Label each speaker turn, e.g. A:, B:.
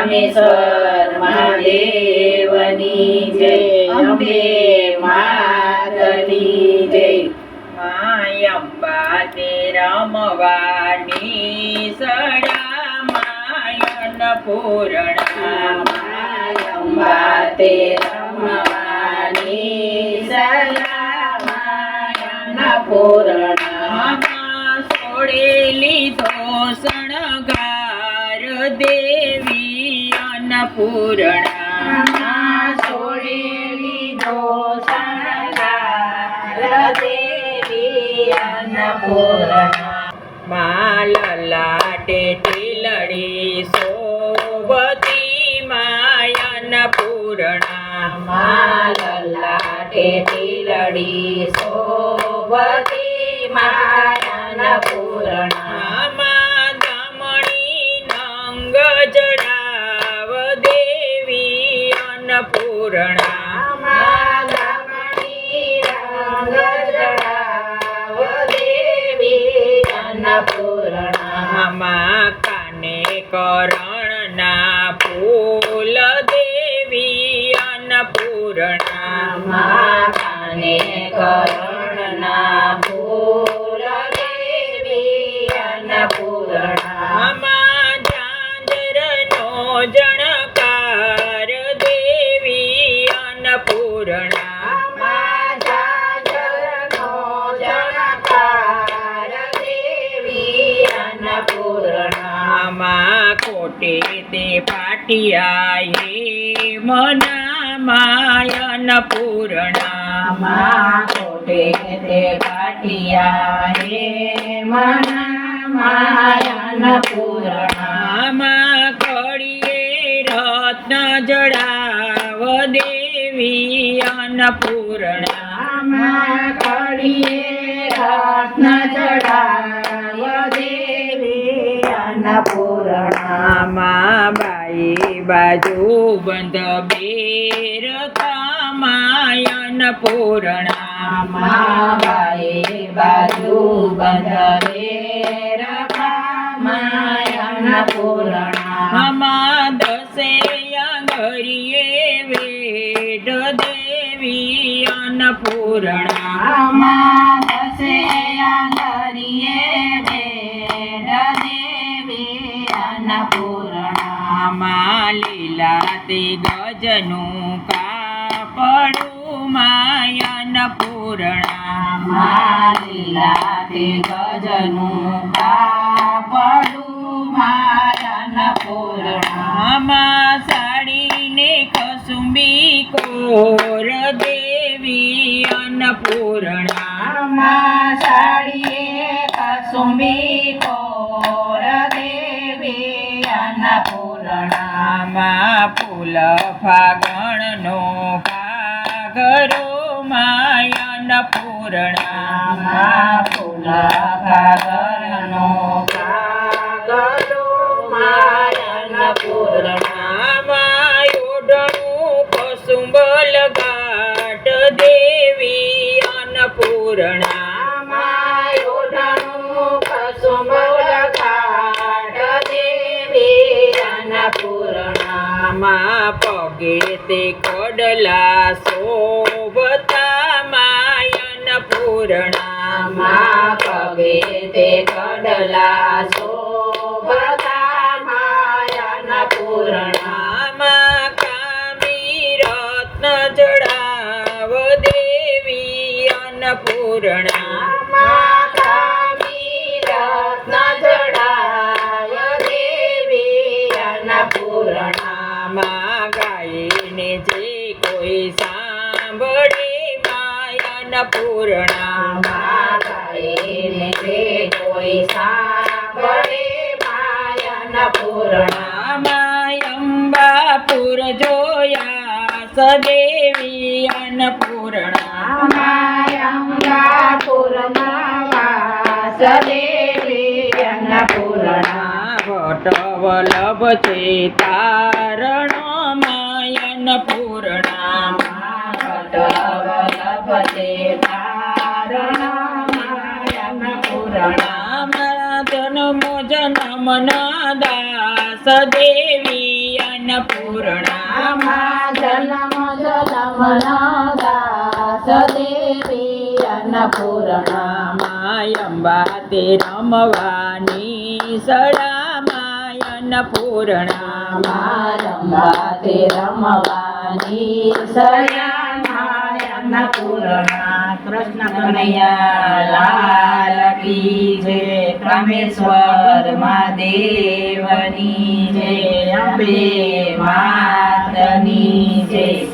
A: રામેશ્વર મહાદેવની જય અંબે માતની જય
B: માયંબા તે રમવાની સડા માયન પૂર્ણા
A: અંબા તે રમવાની સલામાયન પૂર્ણ
B: આમાં સોડેલી તો ગાર દેવી અન્નપૂર્ણા
A: છોડેલી દો શણગાર દેવી અન્નપૂર્ણા.
B: માલ લાટે ટીલડી સોબતી માયન પૂર્ણા
A: માલલા ટેટી લડી સોવતી માયન
B: કરણના ફૂલ દેવી અન્નપૂર્ણા
A: માતાને કરણના ફૂલ દેવી અન્નપૂર્ણા
B: આમાં નો જણકાર આમાં કોટે તે પાટિયા હે મના માયન પૂર્ણામાં કળીએ રત્ન જડાવ દેવી અન્નપૂર્ણા આમાં બાઈ બાજુ બંધ બેર કામાયન બાઈ
A: બાજુ બંધરે રમાયણ પૂર્ણા
B: આમાં દસે આંગળીએ વેદ દેવી
A: અન્નપૂર્ણામાં દસે
B: આમાં લીલા તે ગજનું કાપડું માયન પૂર્ણા
A: માલીલા તે ગજનું કાપડું માયન પૂર્ણા
B: આમાં સાડીને કસુંબી કોર દેવી
A: અન્નપૂર્ણામાં સાડીએ કસુંબી
B: આમાં ફૂલ ફાગણનો ઘરો માયન પૂર્ણા.
A: આમાં ફૂલ કાગરનો ઘરો માયન પૂર્ણા.
B: આમાં યોડણું કસુંબલ ઘાટ દેવી અન્નપૂર્ણા
A: આમાં
B: પગે તે કડલા શોભતા માયન પૂર્ણા
A: માં પગે તે કડલા શોભતા માયન પૂર્ણા
B: માં કામી રત્ન જડાવ દેવી અન્નપૂર્ણા પૂર્ણા અંબાપુર જોયા સદેવી અન્નપૂર્ણા
A: દેવી અન્નપૂર્ણા
B: વટવલ્લભ છે તારણ માયન પૂર્ણા જન્મના દાસ દેવી અન્નપૂર્ણા
A: મા જન્મ જન્મના દાસ દેવી અન્નપૂર્ણા
B: માય અંબા તે રમવાની સડામાં અન્નપૂર્ણા
A: રંબા તે રમવાની સયામાં અન્નપૂર્ણા કૃષ્ણ. કનૈયા લાલ કી જય રામેશ્વર દેવની જય અંબે માતની જય